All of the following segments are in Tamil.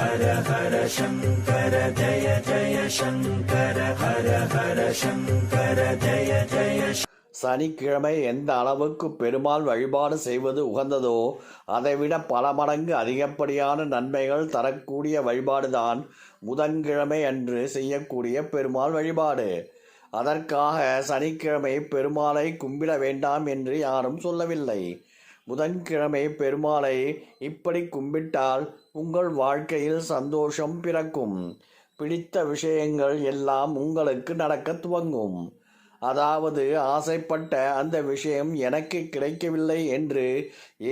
ஹர ஹர சங்கர ஜய ஜய சங்கர ஹர ஹர சங்கர ஜய ஜய சனிக்கிழமை எந்த அளவுக்கு பெருமாள் வழிபாடு செய்வது உகந்ததோ அதைவிட பல மடங்கு அதிகப்படியான நன்மைகள் தரக்கூடிய வழிபாடுதான் புதன்கிழமை அன்று செய்யக்கூடிய பெருமாள் வழிபாடு. அதற்காக சனிக்கிழமை பெருமாளை கும்பிட வேண்டாம் என்று யாரும் சொல்லவில்லை. புதன்கிழமை பெருமாளை இப்படி கும்பிட்டால் உங்கள் வாழ்க்கையில் சந்தோஷம் பிறக்கும். பிடித்த விஷயங்கள் எல்லாம் உங்களுக்கு நடக்க துவங்கும். அதாவது ஆசைப்பட்ட அந்த விஷயம் எனக்கு கிடைக்கவில்லை என்று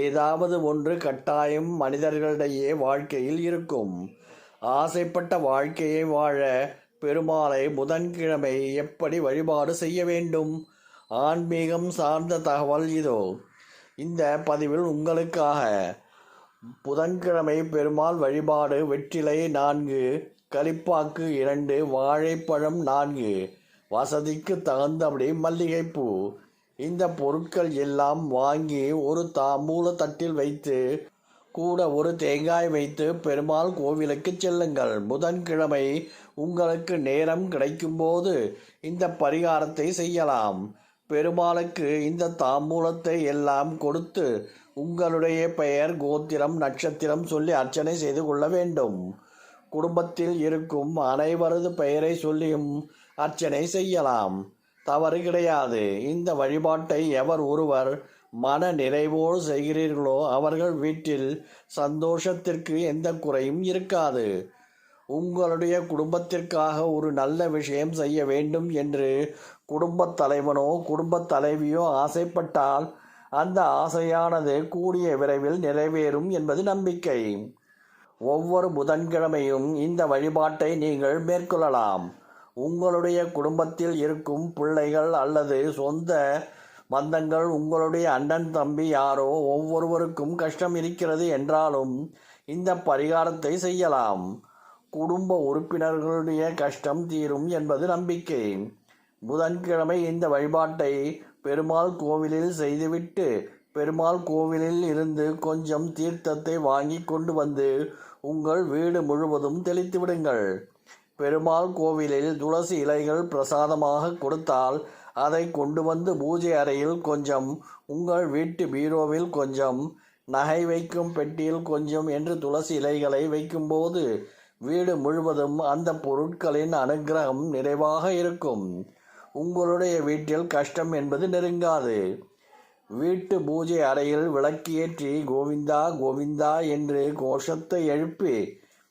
ஏதாவது ஒன்று கட்டாயம் மனிதர்களிடையே வாழ்க்கையில் இருக்கும். ஆசைப்பட்ட வாழ்க்கையை வாழ பெருமாளை புதன்கிழமை எப்படி வழிபாடு செய்ய வேண்டும்? ஆன்மீகம் சார்ந்த தகவல் இதோ. இந்த பதிவில் உங்களுக்காக புதன்கிழமை பெருமாள் வழிபாடு வெற்றிலை நான்கு களிப்பாக்கு இரண்டு வாழைப்பழம் நான்கு வசதிக்கு தகுந்தபடி மல்லிகைப்பூ. இந்த பொருட்கள் எல்லாம் வாங்கி ஒரு தாம்பூல தட்டில் வைத்து கூட ஒரு தேங்காய் வைத்து பெருமாள் கோவிலுக்கு செல்லுங்கள். புதன்கிழமை உங்களுக்கு நேரம் கிடைக்கும்போது இந்த பரிகாரத்தை செய்யலாம். பெருமாளுக்கு இந்த தாம்பூலத்தை எல்லாம் கொடுத்து உங்களுடைய பெயர் கோத்திரம் நட்சத்திரம் சொல்லி அர்ச்சனை செய்து கொள்ள வேண்டும். குடும்பத்தில் இருக்கும் அனைவரது பெயரை சொல்லியும் அர்ச்சனை செய்யலாம். தவறு கிடையாது. இந்த வழிபாட்டை எவர் ஒருவர் மன நிறைவோடு செய்கிறீர்களோ அவர்கள் வீட்டில் சந்தோஷத்திற்கு எந்த குறையும் இருக்காது. உங்களுடைய குடும்பத்திற்காக ஒரு நல்ல விஷயம் செய்ய வேண்டும் என்று குடும்பத் தலைவனோ குடும்பத் தலைவியோ ஆசைப்பட்டால் அந்த ஆசையானது கூடிய விரைவில் நிறைவேறும் என்பது நம்பிக்கை. ஒவ்வொரு புதன்கிழமையும் இந்த வழிபாட்டை நீங்கள் மேற்கொள்ளலாம். உங்களுடைய குடும்பத்தில் இருக்கும் பிள்ளைகள் அல்லது சொந்த பந்தங்கள் உங்களுடைய அண்ணன் தம்பி யாரோ ஒவ்வொருவருக்கும் கஷ்டம் இருக்கிறது என்றாலும் இந்த பரிகாரத்தை செய்யலாம். குடும்ப உறுப்பினர்களுடைய கஷ்டம் தீரும் என்பது நம்பிக்கை. புதன்கிழமை இந்த வழிபாட்டை பெருமாள் கோவிலில் செய்துவிட்டு பெருமாள் கோவிலில் இருந்து கொஞ்சம் தீர்த்தத்தை வாங்கி கொண்டு வந்து உங்கள் வீடு முழுவதும் தெளித்து விடுங்கள். பெருமாள் கோவிலில் துளசி இலைகள் பிரசாதமாக கொடுத்தால் அதை கொண்டு வந்து பூஜை அறையில் கொஞ்சம் உங்கள் வீட்டு பீரோவில் கொஞ்சம் நகை வைக்கும் பெட்டியில் கொஞ்சம் என்று துளசி இலைகளை வைக்கும்போது வீடு முழுவதும் அந்த பொருட்களின் அனுக்கிரகம் நிறைவாக இருக்கும். உங்களுடைய வீட்டில் கஷ்டம் என்பது நெருங்காது. வீட்டு பூஜை அறையில் விளக்கேற்றி கோவிந்தா கோவிந்தா என்று கோஷத்தை எழுப்பி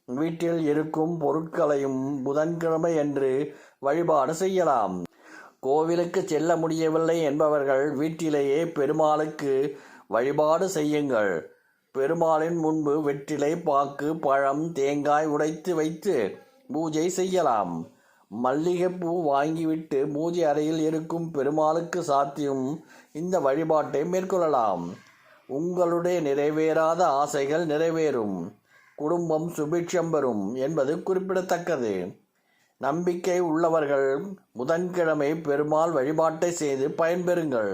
வீட்டில் இருக்கும் பொருட்களையும் புதன்கிழமை என்று வழிபாடு செய்யலாம். கோவிலுக்கு செல்ல முடியவில்லை என்பவர்கள் வீட்டிலேயே பெருமாளுக்கு வழிபாடு செய்யுங்கள். பெருமாளின் முன்பு வெற்றிலை பாக்கு பழம் தேங்காய் உடைத்து வைத்து பூஜை செய்யலாம். மல்லிகைப்பூ வாங்கிவிட்டு பூஜை அறையில் இருக்கும் பெருமாளுக்கு சாத்தியும் இந்த வழிபாட்டை மேற்கொள்ளலாம். உங்களுடைய நிறைவேறாத ஆசைகள் நிறைவேறும். குடும்பம் சுபிட்சம் பெறும் என்பது குறிப்பிடத்தக்கது. நம்பிக்கை உள்ளவர்கள் புதன்கிழமை பெருமாள் வழிபாட்டை செய்து பயன்பெறுங்கள்.